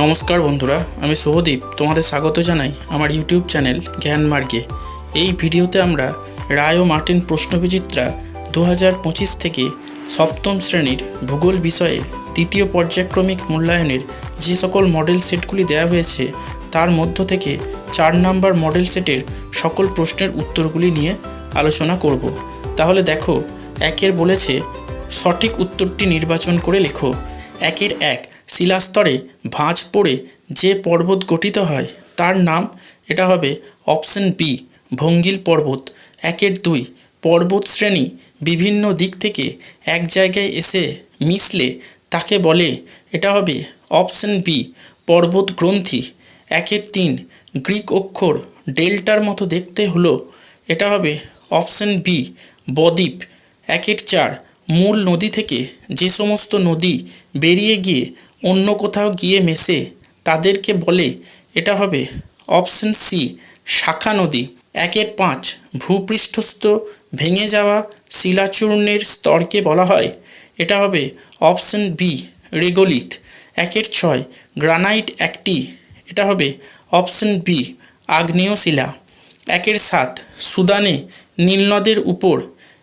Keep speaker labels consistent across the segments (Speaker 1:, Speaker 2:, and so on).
Speaker 1: নমস্কার বন্ধুরা, আমি শুভদীপ তোমাদের স্বাগত জানাই আমার ইউটিউব চ্যানেল জ্ঞান মার্গে। এই ভিডিওতে আমরা রায় ও মার্টিন প্রশ্নবিচিত্রা দু হাজার পঁচিশ থেকে সপ্তম শ্রেণির ভূগোল বিষয়ের দ্বিতীয় পর্যায়ক্রমিক মূল্যায়নের যে সকল মডেল সেটগুলি দেওয়া হয়েছে, তার মধ্য থেকে চার নাম্বার মডেল সেটের সকল প্রশ্নের উত্তরগুলি নিয়ে আলোচনা করব। তাহলে দেখো, একের বলেছে সঠিক উত্তরটি নির্বাচন করে লেখো। একের এক শিলাস্তরে ভাঁজ পড়ে যে পর্বত গঠিত হয়, তার নাম এটা হবে অপশন বি, ভঙ্গিল পর্বত। একের দুই, পর্বত শ্রেণি বিভিন্ন দিক থেকে এক জায়গায় এসে মিশলে তাকে বলে এটা হবে অপশন বি, পর্বত গ্রন্থি। একের তিন, গ্রিক অক্ষর ডেল্টার মতো দেখতে হলো, এটা হবে অপশন বি, বদ্বীপ। একের চার, মূল নদী থেকে যে সমস্ত নদী বেরিয়ে গিয়ে অন্য কোথাও গিয়ে মেশে তাদেরকে বলে, এটা হবে অপশন সি, শাখা নদী। একের পাঁচ, ভূপৃষ্ঠস্থ, ভেঙে যাওয়া শিলাচূর্ণের স্তরকে বলা হয়। এটা হবে অপশন বি, রেগোলিথ। একের ছয়, গ্রানাইট একটি। এটা হবে অপশন বি, আগ্নেয় শিলা। একের সাত, সুদানে নীলনদের উপর।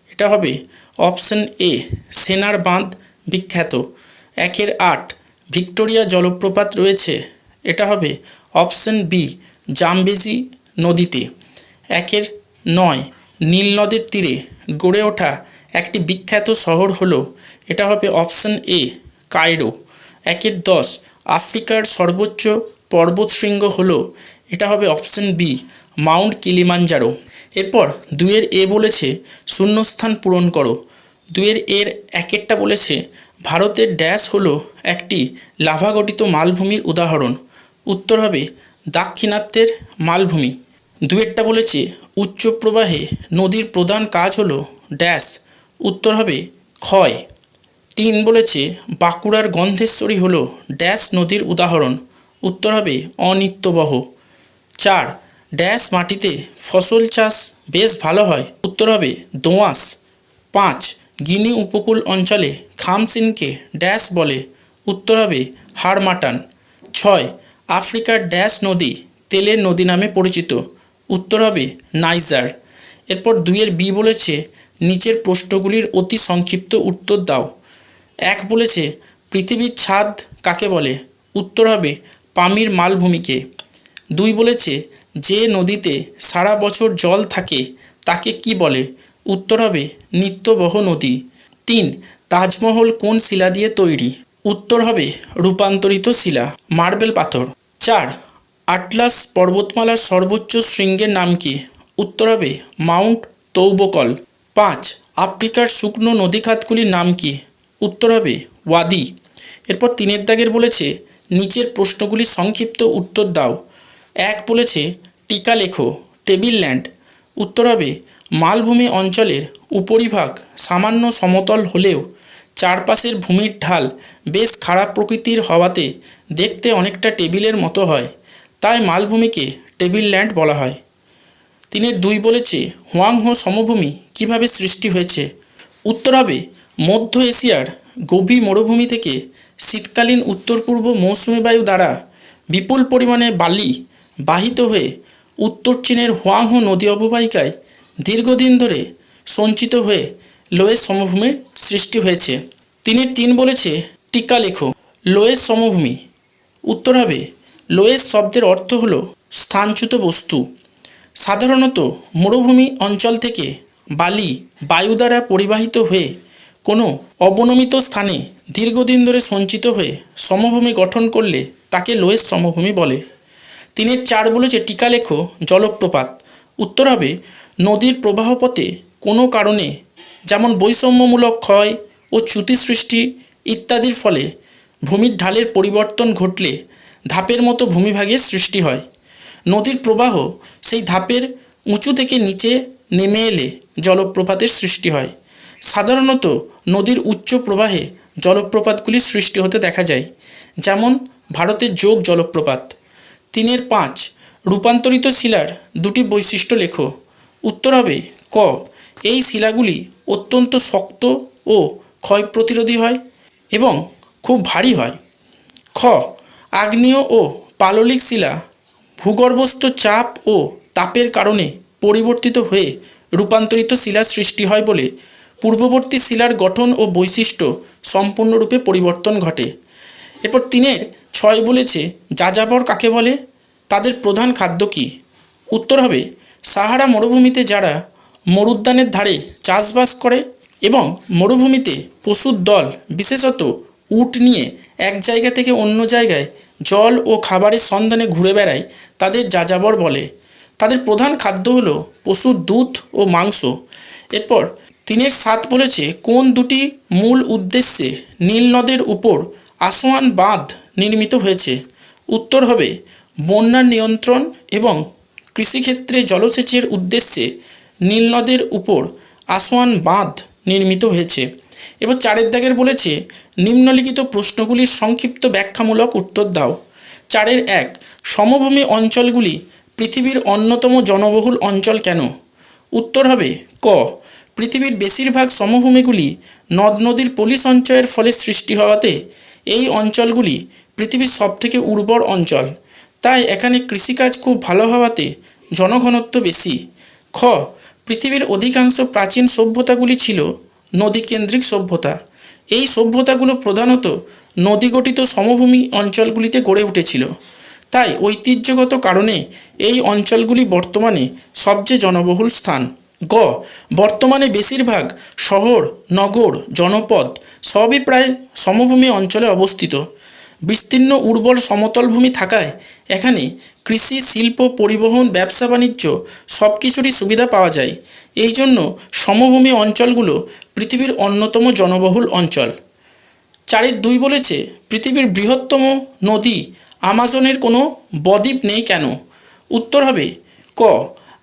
Speaker 1: এটা হবে অপশন এ, সেনার বাঁধ বিখ্যাত। একের আট ভিক্টোরিয়া জলপ্রপাত রয়েছে। এটা হবে অপশন বি, জামবেজি নদীতে। একের নয়, নীল নদের তীরে গড়ে ওঠা একটি বিখ্যাত শহর হলো, এটা হবে অপশন এ, কায়রো। একের দশ, আফ্রিকার সর্বোচ্চ পর্বতশৃঙ্গ হলো, এটা হবে অপশন বি, মাউন্ট কিলিমাঞ্জারো। এরপর দুয়ের এ বলেছে, শূন্যস্থান পূরণ করো। দুয়ের এর একেরটা বলেছে ভারতের ড্যাশ হলো একটি লাভাগঠিত মালভূমির উদাহরণ। উত্তর হবে দাক্ষিণাত্যের মালভূমি। দুয়েরটা বলেছে উচ্চ প্রবাহে নদীর প্রধান কাজ হলো ড্যাশ। উত্তর হবে ক্ষয়। তিন বলেছে বাঁকুড়ার গন্ধেশ্বরী হলো ড্যাশ নদীর উদাহরণ। উত্তর হবে অনিত্যবহ। চার, ড্যাশ মাটিতে ফসল চাষ বেশ ভালো হয়। উত্তর হবে দোঁয়াশ। পাঁচ গিনি উপকূল অঞ্চলে খামসিনকে ড্যাশ বলে, উত্তর হবে হাড়মাটান ছয়, আফ্রিকার ড্যাশ নদী তেলের নদী নামে পরিচিত, উত্তর হবে নাইজার। এরপর দুইয়ের বি বলেছে, নিচের প্রশ্নগুলির অতি সংক্ষিপ্ত উত্তর দাও। এক বলেছে, পৃথিবীর ছাদ কাকে বলে? উত্তর হবে পামির মালভূমিকে। দুই বলেছে, যে নদীতে সারা বছর জল থাকে, তাকে কি বলে? উত্তর হবে নিত্যবহ নদী। তিন, তাজমহল কোন শিলা দিয়ে তৈরি? উত্তর হবে রূপান্তরিত শিলা, মার্বেল পাথর। চার, আটলাস পর্বতমালার সর্বোচ্চ শৃঙ্গের নাম কি? উত্তর হবে মাউন্ট তৌবকল। পাঁচ, আফ্রিকার শুকনো নদীখাতগুলির নাম কি? উত্তর হবে ওয়াদি। এরপর তিনের দাগের বলেছে, নিচের প্রশ্নগুলি সংক্ষিপ্ত উত্তর দাও। এক বলেছে, টিকা লেখো, টেবিল ল্যান্ড। উত্তর হবে মালভূমি অঞ্চলের উপরিভাগ সামান্য সমতল হলেও চারপাশের ভূমির ঢাল বেশ খারাপ প্রকৃতির হওয়াতে দেখতে অনেকটা টেবিলের মতো হয়, তাই মালভূমিকে টেবিল ল্যান্ড বলা হয়। তিনের দুই বলেছে, হোয়াংহো সমভূমি কীভাবে সৃষ্টি হয়েছে। উত্তর হবে, মধ্য এশিয়ার গভীর মরুভূমি থেকে শীতকালীন উত্তর পূর্ব মৌসুমী বায়ু দ্বারা বিপুল পরিমাণে বালি বাহিত হয়ে উত্তর চীনের হোয়াংহো নদী অববাহিকায় দীর্ঘদিন ধরে সঞ্চিত হয়ে লোয়েস সমভূমির সৃষ্টি হয়েছে। তিনের তিন বলেছে, টিকা লেখো। লোয়েস সমভূমি। উত্তর হবে লোয়েস শব্দের অর্থ হল স্থানচ্যুত বস্তু। সাধারণত মরুভূমি অঞ্চল থেকে বালি, বায়ু দ্বারা পরিবাহিত হয়ে কোনো অবনমিত স্থানে দীর্ঘদিন ধরে সঞ্চিত হয়ে সমভূমি গঠন করলে তাকে লোয়েস সমভূমি বলে। তিনের চার বলেছে, টিকা লেখো, জলপ্রপাত। উত্তর হবে নদীর প্রবাহপথে কোনো কারণে, যেমন বৈষম্যমূলক ক্ষয় ও চ্যুতি সৃষ্টি ইত্যাদির ফলে ভূমির ঢালের পরিবর্তন ঘটলে ধাপের মতো ভূমিভাগের সৃষ্টি হয়। নদীর প্রবাহ সেই ধাপের উঁচু থেকে নিচে নেমে এলে জলপ্রপাতের সৃষ্টি হয়। সাধারণত নদীর উচ্চ প্রবাহে জলপ্রপাতগুলি সৃষ্টি হতে দেখা যায়, যেমন ভারতের যোগ জলপ্রপাত। তিনের পাঁচ রূপান্তরিত শিলার দুটি বৈশিষ্ট্য লেখো। উত্তর হবে ক। এই শিলাগুলি অত্যন্ত শক্ত ও ক্ষয় প্রতিরোধী হয় এবং খুব ভারী হয়। খ। আগ্নেয় ও পাললিক শিলা ভূগর্ভস্থ চাপ ও তাপের কারণে পরিবর্তিত হয়ে রূপান্তরিত শিলার সৃষ্টি হয় বলে পূর্ববর্তী শিলার গঠন ও বৈশিষ্ট্য সম্পূর্ণরূপে পরিবর্তন ঘটে। এরপর তিনের ছয় বলেছে যাযাবর কাকে বলে? তাদের প্রধান খাদ্য কী? উত্তর হবে সাহারা মরুভূমিতে যারা মরুদ্যানের ধারে চাষবাস করে এবং মরুভূমিতে পশুর দল, বিশেষত উট নিয়ে এক জায়গা থেকে অন্য জায়গায় জল ও খাবারের সন্ধানে ঘুরে বেড়ায়, তাদের যাযাবর বলে। তাদের প্রধান খাদ্য হলো পশুর দুধ ও মাংস। এরপর তিনের সাত বলেছে, কোন দুটি মূল উদ্দেশ্যে নীল নদের উপর আসোয়ান বাঁধ নির্মিত হয়েছে? উত্তর হবে বন্যা নিয়ন্ত্রণ এবং কৃষিক্ষেত্রে জলসেচের উদ্দেশ্যে নীল নদের উপর আসোয়ান বাঁধ নির্মিত হয়েছে। এবার চারের দাগের বলেছে, নিম্নলিখিত প্রশ্নগুলির সংক্ষিপ্ত ব্যাখ্যামূলক উত্তর দাও। চারের এক, সমভূমি অঞ্চলগুলি পৃথিবীর অন্যতম জনবহুল অঞ্চল কেন? উত্তর হবে, ক, পৃথিবীর বেশিরভাগ সমভূমিগুলি নদ নদীর পলি সঞ্চয়ের ফলে সৃষ্টি হওয়াতে এই অঞ্চলগুলি পৃথিবীর সবথেকে উর্বর অঞ্চল। তাই এখানে কৃষিকাজ খুব ভালো হওয়াতে জনঘনত্ব বেশি। খ, পৃথিবীর অধিকাংশ প্রাচীন সভ্যতাগুলি ছিল নদীকেন্দ্রিক সভ্যতা। এই সভ্যতাগুলো প্রধানত নদীগঠিত সমভূমি অঞ্চলগুলিতে গড়ে উঠেছিল। তাই ঐতিহ্যগত কারণে এই অঞ্চলগুলি বর্তমানে সবচেয়ে জনবহুল স্থান। গ, বর্তমানে বেশিরভাগ শহর, নগর, জনপদ সবই প্রায় সমভূমি অঞ্চলে অবস্থিত। বিস্তীর্ণ উর্বর সমতল ভূমি থাকায় এখানে কৃষি, শিল্প, পরিবহন, ব্যবসা, বাণিজ্য সব কিছুরই সুবিধা পাওয়া যায়। এই জন্য সমভূমি অঞ্চলগুলো পৃথিবীর অন্যতম জনবহুল অঞ্চল। চারের দুই বলেছে, পৃথিবীর বৃহত্তম নদী আমাজনের কোনো বদ্বীপ নেই কেন? উত্তর হবে, ক,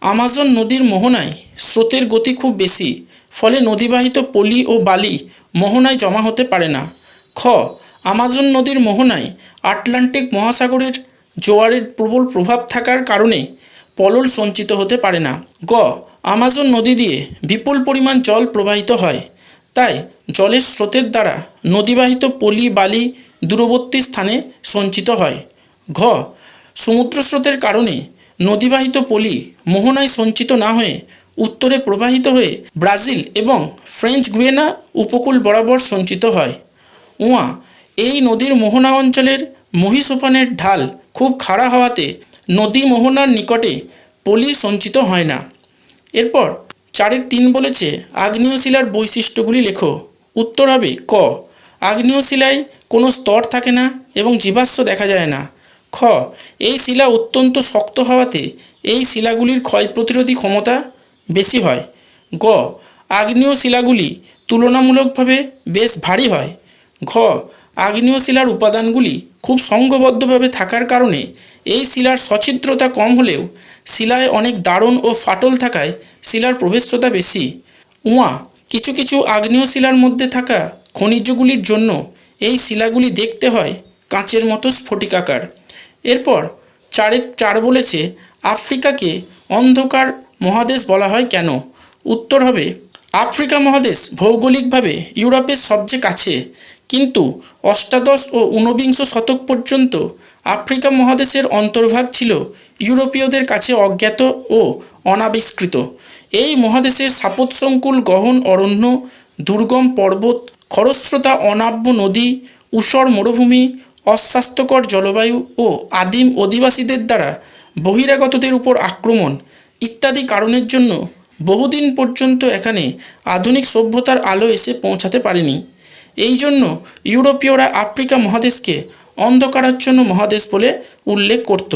Speaker 1: আমাজন নদীর মোহনায় স্রোতের গতি খুব বেশি, ফলে নদীবাহিত পলি ও বালি মোহনায় জমা হতে পারে না। খ আমাজন নদীর মোহনায় আটলান্টিক মহাসাগরের জোয়ারের প্রবল প্রভাব থাকার কারণে পলল সঞ্চিত হতে পারে না। গ, আমাজন নদী দিয়ে বিপুল পরিমাণ জল প্রবাহিত হয়। তাই জলের স্রোতের দ্বারা নদীবাহিত পলি, বালি দূরবর্তী স্থানে সঞ্চিত হয়। ঘ, সমুদ্র স্রোতের কারণে নদীবাহিত পলি মোহনায় সঞ্চিত না হয়ে উত্তরে প্রবাহিত হয়ে ব্রাজিল এবং ফ্রেঞ্চ গুয়েনা উপকূল বরাবর সঞ্চিত হয়। উয়া এই নদীর মোহনা অঞ্চলের মহিষোফানের ঢাল খুব খাড়া হওয়াতে নদী মোহনার নিকটে পলি সঞ্চিত হয় না। এরপর চারের তিন বলেছে আগ্নেয় শিলার বৈশিষ্ট্যগুলি লেখো। উত্তর হবে ক আগ্নেয় শিলায় কোনো স্তর থাকে না এবং জীবাশ্ম দেখা যায় না। খ, এই শিলা অত্যন্ত শক্ত হওয়াতে এই শিলাগুলির ক্ষয় প্রতিরোধী ক্ষমতা বেশি হয়। গ আগ্নেয় শিলাগুলি তুলনামূলকভাবে বেশ ভারী হয়। ঘ আগ্নেয় শিলার উপাদানগুলি খুব সংঘবদ্ধভাবে থাকার কারণে এই শিলার সছিদ্রতা কম হলেও শিলায় অনেক দারুণ ও ফাটল থাকায় শিলার প্রবেশ্যতা বেশি। উয়া, কিছু কিছু আগ্নেয় শিলার মধ্যে থাকা খনিজগুলির জন্য এই শিলাগুলি দেখতে হয় কাঁচের মতো স্ফটিকাকার। এরপর চারের চার বলেছে, আফ্রিকাকে অন্ধকার মহাদেশ বলা হয় কেন? উত্তর হবে, আফ্রিকা মহাদেশ ভৌগোলিকভাবে ইউরোপের সবচেয়ে কাছে। কিন্তু অষ্টাদশ ও ঊনবিংশ শতক পর্যন্ত আফ্রিকা মহাদেশের অন্তর্ভাগ ছিল ইউরোপীয়দের কাছে অজ্ঞাত ও অনাবিষ্কৃত। এই মহাদেশের সাপোৎসংকুল গহন অরণ্য, দুর্গম পর্বত, খরস্রোতা, অনাব্য নদী ঊষর মরুভূমি, অস্বাস্থ্যকর জলবায়ু ও আদিম অধিবাসীদের দ্বারা বহিরাগতদের উপর আক্রমণ ইত্যাদি কারণের জন্য বহুদিন পর্যন্ত এখানে আধুনিক সভ্যতার আলো এসে পৌঁছাতে পারেনি। এই জন্য ইউরোপীয়রা আফ্রিকা মহাদেশকে অন্ধকারাচ্ছন্ন মহাদেশ বলে উল্লেখ করত।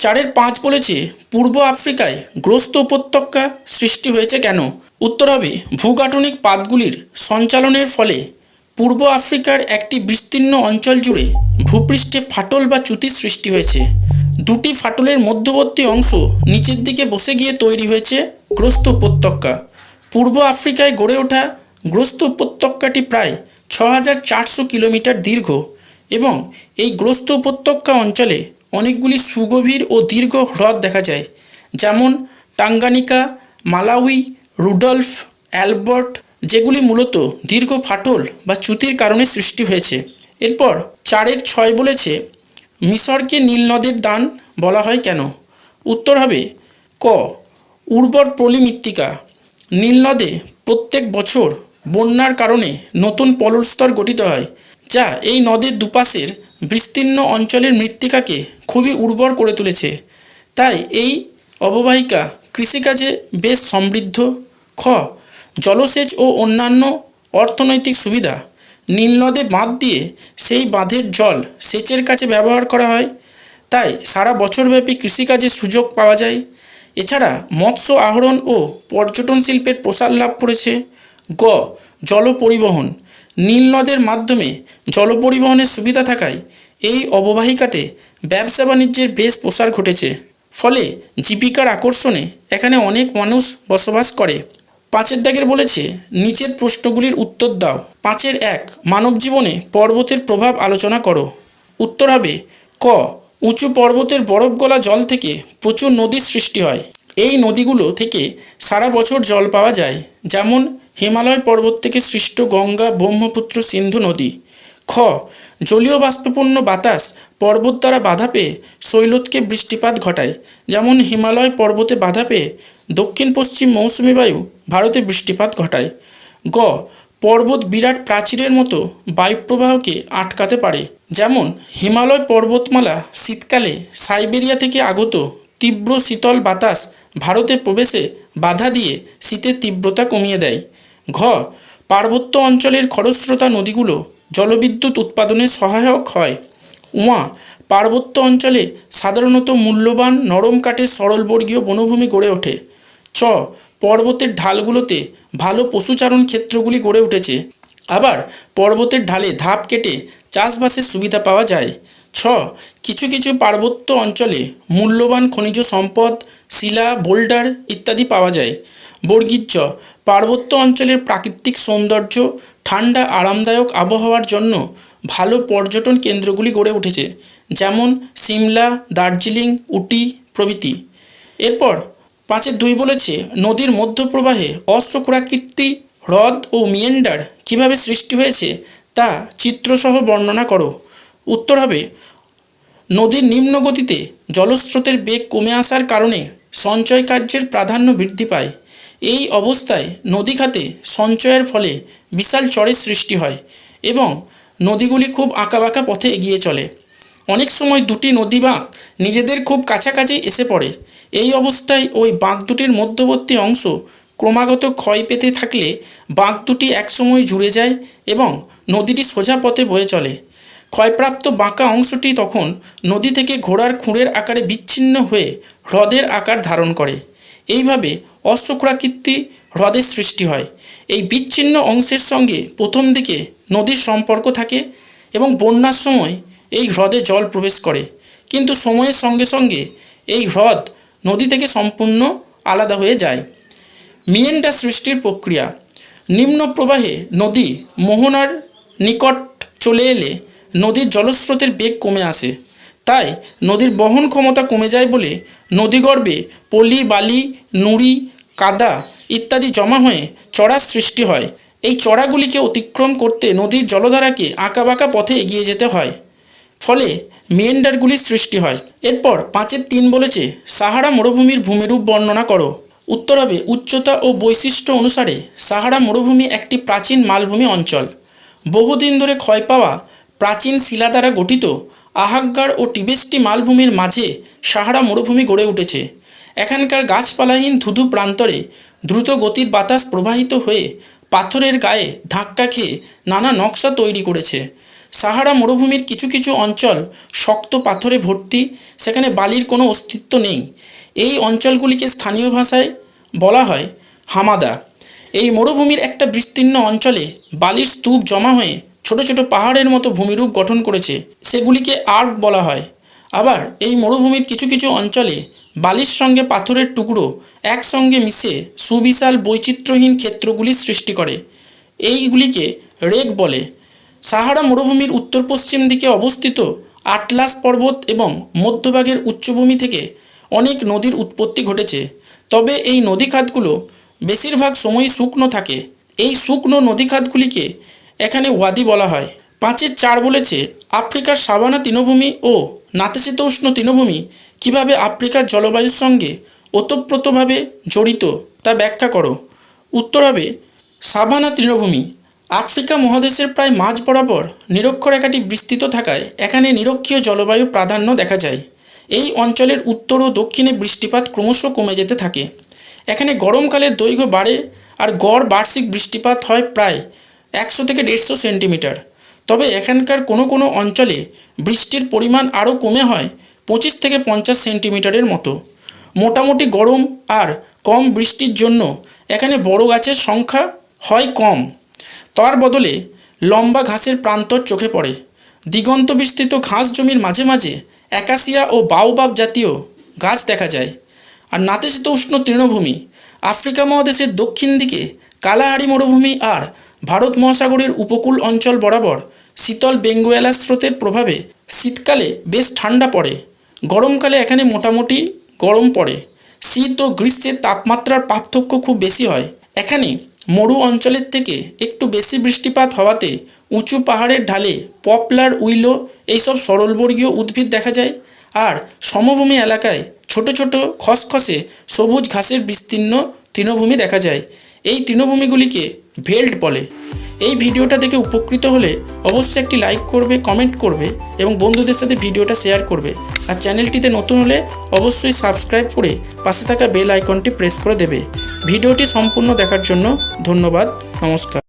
Speaker 1: চারের পাঁচ বলেছে, পূর্ব আফ্রিকায় গ্রস্ত উপত্যকা সৃষ্টি হয়েছে কেন? উত্তর হবে, ভূগাঠনিক পাতগুলির সঞ্চালনের ফলে পূর্ব আফ্রিকার একটি বিস্তীর্ণ অঞ্চল জুড়ে ভূপৃষ্ঠে ফাটল বা চ্যুতির সৃষ্টি হয়েছে। দুটি ফাটলের মধ্যবর্তী অংশ নিচের দিকে বসে গিয়ে তৈরি হয়েছে গ্রস্ত উপত্যকা। পূর্ব আফ্রিকায় গড়ে ওঠা গ্রস্ত উপত্যকাটি প্রায় ছ হাজার চারশো কিলোমিটার দীর্ঘ এবং এই গ্রস্ত উপত্যকা অঞ্চলে অনেকগুলি সুগভীর ও দীর্ঘ হ্রদ দেখা যায়, যেমন টাঙ্গানিকা, মালাউই, রুডলফ, অ্যালবার্ট, যেগুলি মূলত দীর্ঘ ফাটল বা চ্যুতির কারণে সৃষ্টি হয়েছে। এরপর চারের ছয় বলেছে, মিশরকে নীল নদের দান বলা হয় কেন? উত্তর হবে, ক, উর্বর পলি মৃত্তিকা নীল নদে প্রত্যেক বছর বন্যার কারণে নতুন পললস্তর গঠিত হয়, যা এই নদের দুপাশের বিস্তীর্ণ অঞ্চলের মৃত্তিকাকে খুবই উর্বর করে তুলেছে। তাই এই অববাহিকা কৃষিকাজে বেশ সমৃদ্ধ। খ, জলসেচ ও অন্যান্য অর্থনৈতিক সুবিধা। নীলনদে বাঁধ দিয়ে সেই বাঁধের জল সেচের কাছে ব্যবহার করা হয়। তাই সারা বছরব্যাপী কৃষিকাজে সুযোগ পাওয়া যায়। এছাড়া মৎস্য আহরণ ও পর্যটন শিল্পের প্রসার লাভ করেছে। গ, জল পরিবহন। নীল নদের মাধ্যমে জল পরিবহনের সুবিধা থাকায় এই অববাহিকাতে ব্যবসা বাণিজ্যের বেশ প্রসার ঘটেছে। ফলে জীবিকার আকর্ষণে এখানে অনেক মানুষ বসবাস করে। পাঁচের দাগের বলেছে, নিচের প্রশ্নগুলির উত্তর দাও। পাঁচের এক, মানব জীবনে পর্বতের প্রভাব আলোচনা করো। উত্তর হবে, ক, উঁচু পর্বতের বরফ গলা জল থেকে প্রচুর নদীর সৃষ্টি হয়। এই নদীগুলো থেকে সারা বছর জল পাওয়া যায়। যেমন হিমালয় পর্বত থেকে সৃষ্ট গঙ্গা, ব্রহ্মপুত্র, সিন্ধু নদী। খ, জলীয় বাষ্পপূর্ণ বাতাস পর্বত দ্বারা বাধা পেয়ে শৈলতকে বৃষ্টিপাত ঘটায়। যেমন হিমালয় পর্বতে বাধা পেয়ে দক্ষিণ পশ্চিম মৌসুমি বায়ু ভারতে বৃষ্টিপাত ঘটায়। গ, পর্বত বিরাট প্রাচীরের মতো বায়ুপ্রবাহকে আটকাতে পারে। যেমন হিমালয় পর্বতমালা শীতকালে সাইবেরিয়া থেকে আগত তীব্র শীতল বাতাস ভারতে প্রবেশে বাধা দিয়ে শীতের তীব্রতা কমিয়ে দেয়। ঘ, পার্বত্য অঞ্চলের খরস্রোতা নদীগুলো জলবিদ্যুৎ উৎপাদনে সহায়ক হয়। উমা, পার্বত্য অঞ্চলে সাধারণত মূল্যবান নরম কাঠের সরলবর্গীয় বনভূমি গড়ে ওঠে। চ পর্বতের ঢালগুলোতে ভালো পশুচারণ ক্ষেত্রগুলি গড়ে উঠেছে। আবার পর্বতের ঢালে ধাপ কেটে চাষবাসের সুবিধা পাওয়া যায়। ছ কিছু কিছু পার্বত্য অঞ্চলে মূল্যবান খনিজ সম্পদ, শিলা, বোল্ডার ইত্যাদি পাওয়া যায়। বর্গীর্য পার্বত্য অঞ্চলের প্রাকৃতিক সৌন্দর্য, ঠান্ডা, আরামদায়ক আবহাওয়ার জন্য ভালো পর্যটন কেন্দ্রগুলি গড়ে উঠেছে, যেমন সিমলা, দার্জিলিং, উটি প্রভৃতি। এরপর পাঁচের দুই বলেছে, নদীর মধ্যপ্রবাহে অশ্বক্রাকৃতি হ্রদ ও মিয়েন্ডার কীভাবে সৃষ্টি হয়েছে তা চিত্রসহ বর্ণনা করো। উত্তর হবে নদীর নিম্ন গতিতে জলস্রোতের বেগ কমে আসার কারণে সঞ্চয় কার্যের প্রাধান্য বৃদ্ধি পায়। এই অবস্থায় নদী খাতে সঞ্চয়ের ফলে বিশাল চরের সৃষ্টি হয় এবং নদীগুলি খুব আঁকাবাঁকা পথে এগিয়ে চলে। অনেক সময় দুটি নদী বাঁক নিজেদের খুব কাছাকাছি এসে পড়ে। এই অবস্থায় ওই বাঁক দুটির মধ্যবর্তী অংশ ক্রমাগত ক্ষয় পেতে থাকলে বাঁক দুটি একসময় জুড়ে যায় এবং নদীটি সোজা পথে বয়ে চলে। ক্ষয়প্রাপ্ত বাঁকা অংশটি তখন নদী থেকে ঘোড়ার খুঁড়ের আকারে বিচ্ছিন্ন হয়ে হ্রদের আকার ধারণ করে। এইভাবে অশ্বক্রাকৃতি হ্রদের সৃষ্টি হয়। এই বিচ্ছিন্ন অংশের সঙ্গে প্রথম দিকে নদীর সম্পর্ক থাকে এবং বন্যার সময় এই হ্রদে জল প্রবেশ করে। কিন্তু সময়ের সঙ্গে সঙ্গে এই হ্রদ নদী থেকে সম্পূর্ণ আলাদা হয়ে যায়। মিয়েন্ডা সৃষ্টির প্রক্রিয়া। নিম্ন প্রবাহে নদী মোহনার নিকট চলে এলে নদীর জলস্রোতের বেগ কমে আসে। তাই নদীর বহন ক্ষমতা কমে যায় বলে নদীগর্ভে পলি, বালি, নুড়ি, কাদা ইত্যাদি জমা হয়ে চড়ার সৃষ্টি হয়। এই চড়াগুলিকে অতিক্রম করতে নদীর জলধারাকে আঁকাবাঁকা পথে এগিয়ে যেতে হয়। ফলে মিয়েন্ডারগুলির সৃষ্টি হয়। এরপর পাঁচের তিন বলেছে, সাহারা মরুভূমির ভূমিরূপ বর্ণনা করো। উত্তর হবে উচ্চতা ও বৈশিষ্ট্য অনুসারে সাহারা মরুভূমি একটি প্রাচীন মালভূমি অঞ্চল। বহুদিন ধরে ক্ষয় পাওয়া প্রাচীন শিলা দ্বারা গঠিত, আহাগ্গার ও টিবেস্টি মালভূমির মাঝে সাহারা মরুভূমি গড়ে উঠেছে। এখানকার গাছপালাহীন ধুধু প্রান্তরে দ্রুত গতির বাতাস প্রবাহিত হয়ে পাথরের গায়ে ধাক্কা খেয়ে নানা নকশা তৈরি করেছে। সাহারা মরুভূমির কিছু কিছু অঞ্চল শক্ত পাথরে ভর্তি, সেখানে বালির কোনো অস্তিত্ব নেই। এই অঞ্চলগুলিকে স্থানীয় ভাষায় বলা হয় হামাদা। এই মরুভূমির একটা বিস্তীর্ণ অঞ্চলে বালির স্তূপ জমা হয়ে ছোট ছোট পাহাড়ের মতো ভূমিরূপ গঠন করেছে। সেগুলিকে আর্ক বলা হয়। আবার এই মরুভূমির কিছু কিছু অঞ্চলে বালির সঙ্গে পাথরের টুকরো একসঙ্গে মিশে সুবিশাল বৈচিত্র্যহীন ক্ষেত্রগুলির সৃষ্টি করে। এইগুলিকে রেগ বলে। সাহারা মরুভূমির উত্তর পশ্চিম দিকে অবস্থিত আটলাস পর্বত এবং মধ্যভাগের উচ্চভূমি থেকে অনেক নদীর উৎপত্তি ঘটেছে। তবে এই নদীখাতগুলো বেশিরভাগ সময়ই শুকনো থাকে। এই শুকনো নদীখাতগুলিকে এখানে ওয়াদি বলা হয়। পাঁচের চার বলেছে, আফ্রিকার সাভানা তৃণভূমি ও নাতিশীতোষ্ণ তৃণভূমি কীভাবে আফ্রিকার জলবায়ুর সঙ্গে ওতপ্রোতভাবে জড়িত তা ব্যাখ্যা করো। উত্তর হবে সাভানা তৃণভূমি, আফ্রিকা মহাদেশের প্রায় মাঝ বরাবর নিরক্ষরেখাটি বিস্তৃত থাকায় এখানে নিরক্ষীয় জলবায়ুর প্রাধান্য দেখা যায়। এই অঞ্চলের উত্তর ও দক্ষিণে বৃষ্টিপাত ক্রমশ কমে যেতে থাকে। এখানে গরমকালের দৈর্ঘ্য বাড়ে আর গড় বার্ষিক বৃষ্টিপাত হয় প্রায় একশো থেকে দেড়শো সেন্টিমিটার। তবে এখানকার কোনো কোনো অঞ্চলে বৃষ্টির পরিমাণ আরও কমে হয় পঁচিশ থেকে পঞ্চাশ সেন্টিমিটারের মতো। মোটামুটি গরম আর কম বৃষ্টির জন্য এখানে বড় গাছের সংখ্যা হয় কম। তার বদলে লম্বা ঘাসের প্রান্তর চোখে পড়ে। দিগন্ত বিস্তৃত ঘাস জমির মাঝে মাঝে অ্যাকাসিয়া ও বাউবাব জাতীয় গাছ দেখা যায়। আর নাতিশীতোষ্ণ তৃণভূমি, আফ্রিকা মহাদেশের দক্ষিণ দিকে কালাহারি মরুভূমি আর ভারত মহাসাগরের উপকূল অঞ্চল বরাবর শীতল বেঙ্গুয়েলা স্রোতের প্রভাবে শীতকালে বেশ ঠান্ডা পড়ে। গরমকালে এখানে মোটামুটি গরম পড়ে। শীত ও গ্রীষ্মের তাপমাত্রার পার্থক্য খুব বেশি হয়। এখানে মরু অঞ্চলের থেকে একটু বেশি বৃষ্টিপাত হওয়াতে উঁচু পাহাড়ের ঢালে পপলার উইলো এইসব সরলবর্গীয় উদ্ভিদ দেখা যায়। আর সমভূমি এলাকায় ছোট ছোট খসখসে সবুজ ঘাসের বিস্তীর্ণ তৃণভূমি দেখা যায়। এই তৃণভূমিগুলিকে ভেল্ট বলে। এই ভিডিওটা দেখে উপকৃত হলে অবশ্যই একটি লাইক করবে, কমেন্ট করবে এবং বন্ধুদের সাথে ভিডিওটা শেয়ার করবে। আর চ্যানেলটিতে নতুন হলে অবশ্যই সাবস্ক্রাইব করে পাশে থাকা বেল আইকনটি প্রেস করে দেবে। ভিডিওটি সম্পূর্ণ দেখার জন্য ধন্যবাদ, নমস্কার।